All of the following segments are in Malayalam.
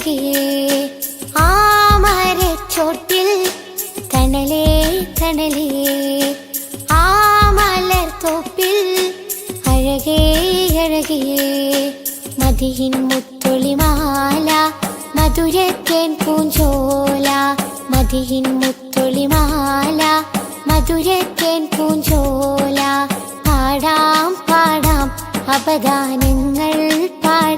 അഴകേ ആ മരച്ചോട്ടിൽ തണലേ തണലേ ആ മലർത്തോപ്പിൽ അഴകേ അഴകേ മതിയിൻ മുത്തൊളിമാല മധുരത്തേൻ പൂഞ്ചോല മതിയിൻ മുത്തൊളിമാല മധുരത്തേൻ പൂഞ്ചോല പാടാം പാടാം അപദാനങ്ങൾ പാടാം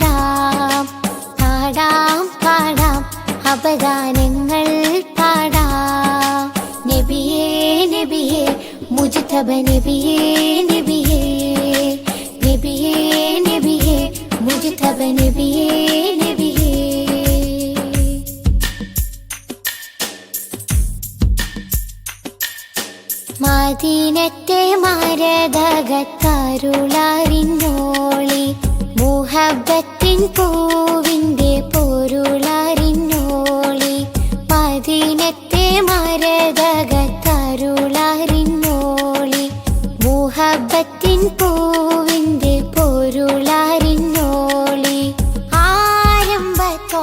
മുജ്തബ നബിയേ നബിയേ നബിയേ നബിയേ മുഹബത്തിൻ പൂവിന്റെ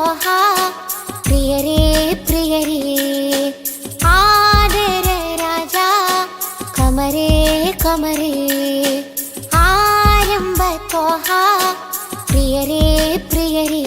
ஆஹா பிரியரே பிரியரே. ஆதர ராஜா கமரே கமரே. ஆரம்ப தோஹா பிரியரே பிரியரே.